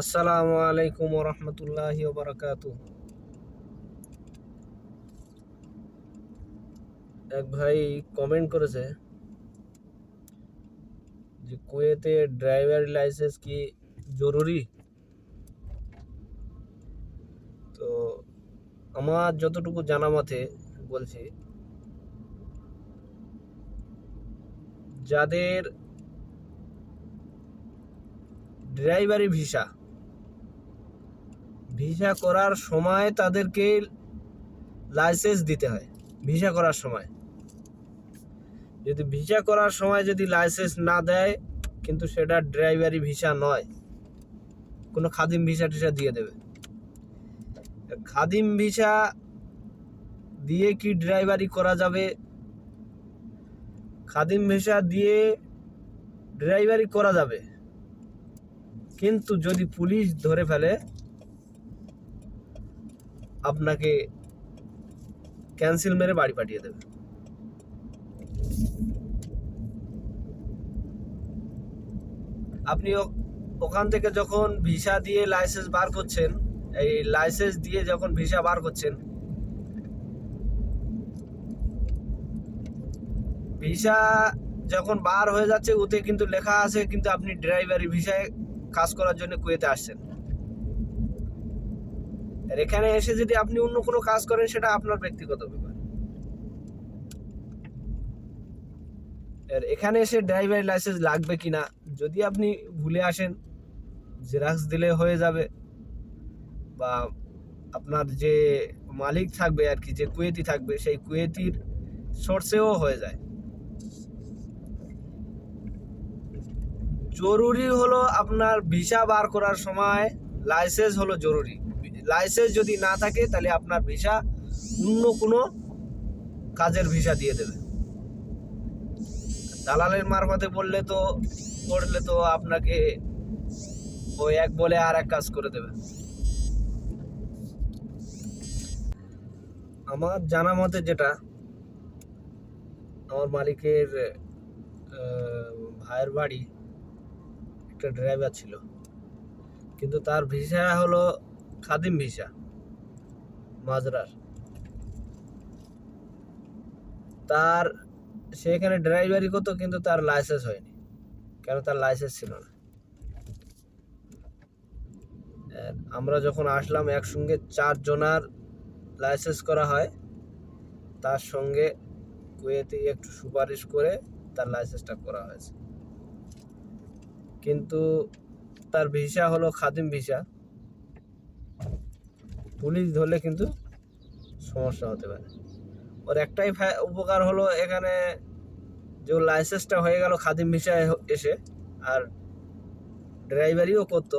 আসসালামু আলাইকুম রহমতুল্লাহ বারাকাতু এক ভাই কমেন্ট করেছে যে কুয়েতে ড্রাইভার লাইসেন্স কি জরুরি? তো আমার যতটুকু জানা মতে বলছি, যাদের ড্রাইভারি ভিসা ভিসা করার সময় তাদেরকে লাইসেন্স দিতে হয়, ভিসা করার সময়। যদি ভিসা করার সময় যদি লাইসেন্স না দেয়, কিন্তু সেটা ড্রাইভারি ভিসা নয়, কোনো খাদিম ভিসা টিসা দিয়ে দেবে। খাদিম ভিসা দিয়ে কি ড্রাইভারি করা যাবে? খাদিম ভিসা দিয়ে ড্রাইভারি করা যাবে। কিন্তু যদি পুলিশ ধরে ফেলে আপনাকে ক্যান্সেল মেরে বাড়ি পাঠিয়ে দেবে। আপনি ওখান থেকে যখন ভিসা দিয়ে লাইসেন্স বার করছেন, এই লাইসেন্স দিয়ে যখন ভিসা বার করছেন, ভিসা যখন বার হয়ে যাচ্ছে, ওতে কিন্তু লেখা আছে, কিন্তু আপনি ড্রাইভারি ভিসায় কাজ করার জন্য কুয়েতে আসছেন। আর এখানে এসে যদি আপনি অন্য কোনো কাজ করেন, সেটা আপনার ব্যক্তিগত ব্যাপার। আর এখানে এসে ড্রাইভার লাইসেন্স লাগবে কিনা, যদি আপনি ভুলে আসেন জেরাক্স দিলে হয়ে যাবে। বা আপনার যে মালিক থাকবে আর কি, যে কুয়েতি থাকবে, সেই কুয়েতির সোর্সেও হয়ে যায়। জরুরি হলো আপনার ভিসা বার করার সময় লাইসেন্স হলো জরুরি। লাইসেন্স যদি না থাকে, তাহলে আপনার ভিসা অন্য কোনো কাজের ভিসা দিয়ে দেবে। দালালের মারফতে বললে তো, করলে তো আপনাকে ওই এক বলে আর এক কাজ করে দেবে। আমার জানা মতে যেটা, আমার মালিকের ভাইয়ের বাড়ি একটা ড্রাইভার ছিল। কিন্তু তার ভিসা হলো খাদিম ভিসা মাজরার তার সেখানে ড্রাইভারি করতো, কিন্তু তার লাইসেন্স হয়নি। কেন? তার লাইসেন্স ছিল না। আমরা যখন আসলাম, একসঙ্গে চারজনার লাইসেন্স করা হয়। তার সঙ্গে কুয়েতে একটু সুপারিশ করে তার লাইসেন্সটা করা হয়েছে। কিন্তু তার ভিসা হলো খাদিম ভিসা পুলিশ ধরলে কিন্তু সমস্যা হতে পারে। ওর একটাই উপকার হলো এখানে যে লাইসেন্সটা হয়ে গেল খাদিম ভিসায় এসে, আর ড্রাইভারিও করতো।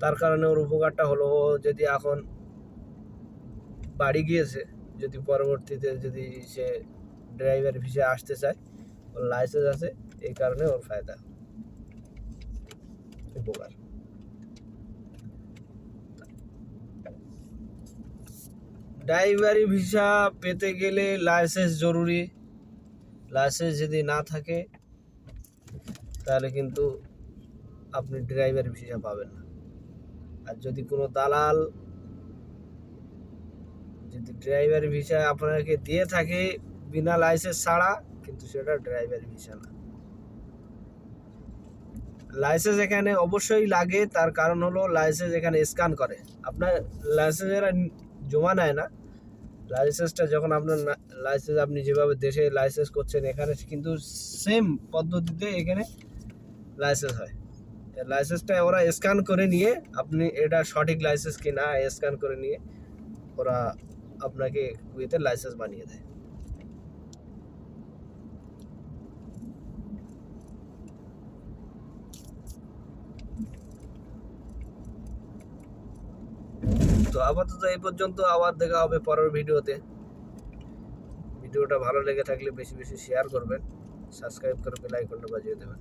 তার কারণে ওর উপকারটা হলো, ও যদি এখন বাড়ি গিয়েছে, যদি পরবর্তীতে যদি সে ড্রাইভার ভিসা আসতে চায়, ওর লাইসেন্স আছে, এই কারণে ওর ফায়দা। উপকার। ড্রাইভারি ভিসা পেতে গেলে লাইসেন্স জরুরি। লাইসেন্স যদি না থাকে, তাহলে কিন্তু আপনি ড্রাইভারি ভিসা পাবেন না। আর যদি কোনো দালাল যদি ড্রাইভারি ভিসা আপনাকে দিয়ে থাকে বিনা লাইসেন্স ছাড়া, কিন্তু সেটা ড্রাইভারি ভিসা না। লাইসেন্স এখানে অবশ্যই লাগে, তার কারণ হলো লাইসেন্স এখানে স্ক্যান করে। আপনার লাইসেন্স এরা জমা নেয় না। লাইসেন্সটা যখন আপনার লাইসেন্স আপনি যেভাবে দেশে লাইসেন্স করছেন, এখানে কিন্তু সেম পদ্ধতিতে এখানে লাইসেন্স হয়। লাইসেন্সটা ওরা স্ক্যান করে নিয়ে আপনি এটা সঠিক লাইসেন্স কি না স্ক্যান করে নিয়ে ওরা আপনাকে কুয়েতে লাইসেন্স বানিয়ে দেয়। তো আপাতত এই পর্যন্ত, আবার দেখা হবে পরের ভিডিওতে। ভিডিওটা ভালো লেগে থাকলে বেশি বেশি শেয়ার করবেন সাবস্ক্রাইব করে বেল আইকনটা বাজিয়ে দেবেন।